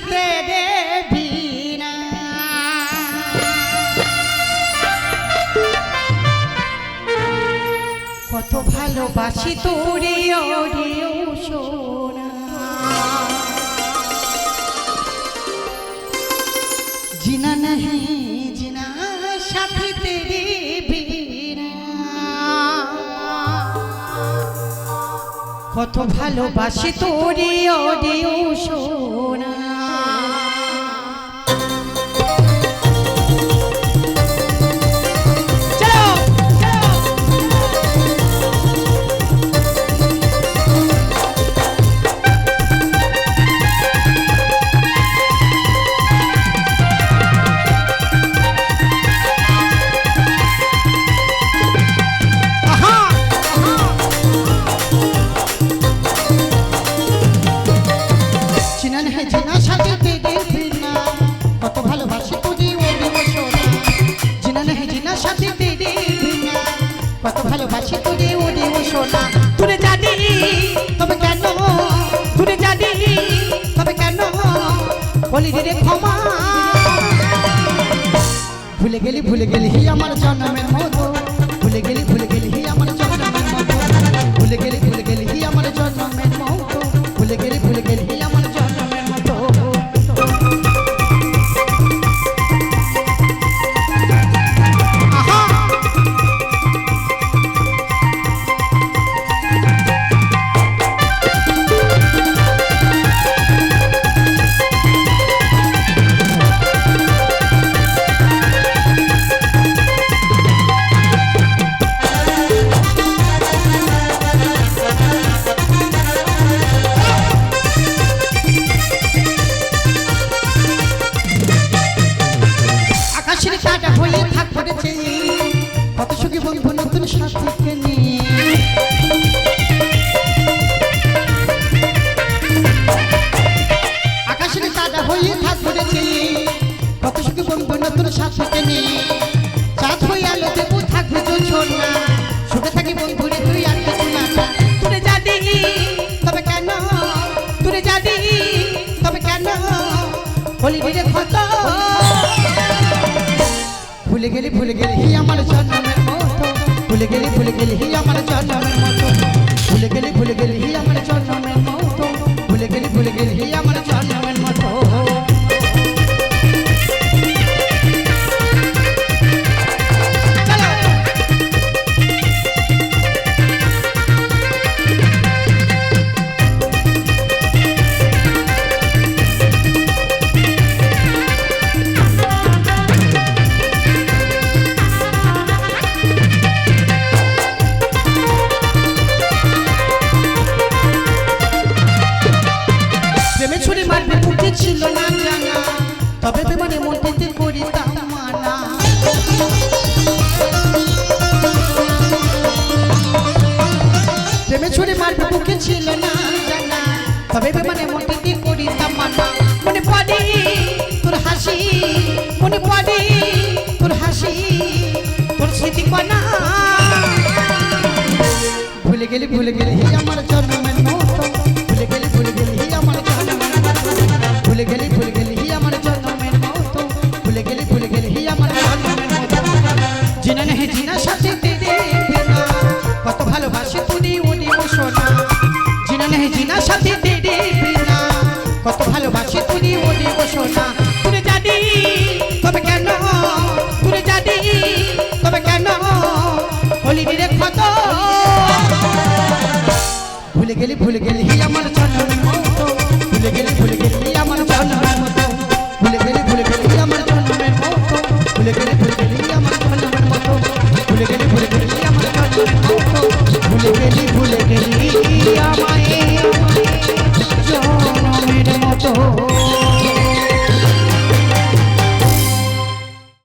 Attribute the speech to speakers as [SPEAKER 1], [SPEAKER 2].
[SPEAKER 1] দিতে কত ভালোবাসি তোরে ওরে সোনা জিনা নাহি, জিনা সাথে তেরে কত ভালোবাসি তোরে, অডিও শোনা। বলি রে ক্ষমা ভুলে গেলি ভুলে গেলি হি আমার জন্মের মতো ভুলে গেলি ভুলে গেলি হি আমার জন্মের মতো ভুলে গেলি ভুলে গেলি হি আমার জন্মের মতো ভুলে গেলি ভুলে গেলি কাটা হয়ে থাক পড়েছে কত সুখী বন্ধু নতুন সাথীকে নিয়ে। আকাশের কাটা হয়ে থাক পড়েছে কত সুখী বন্ধু নতুন সাথীকে নিয়ে। চাঁদ হয়ে আলো দেবো থাকবে তো ছোনা সুখে থাকি বন্ধুরে তুই আর কিছু না। তুই জানি তবে কেন? তুই জানি তবে কেন? বলি রে কত ভুলে গেলি ভুলে গেলি আমার জন্মের মতো। ভুলে গেলি ভুলে গেলি আমার জন্মের ছুরি মুখে ছিল না জানা, তবে বেমানে মনটিতে করিতাম মানা প্রেমে ছুরি মারবে মুখে ছিল না জানা, তবে বেমানে মনটিতে করিতাম মানা মনে পড়ে তোর হাসি, মনে পড়ে তোর হাসি, তোর স্মৃতি কনা ভুলে গেলি ভুলে গেলি আমার জিনা নেহে জিনা কত ভালোবাসি তুই উনি সোনা জিনা নেহে জিনা সাথে তেরে বিনা কত ভালোবাসি তুই উনি সোনা তুই জানি তবে কেন তুই জানি তবে কেন হলি রে কত ভুলে গেলি ভুলে গেলি আমার জন্মের আমায়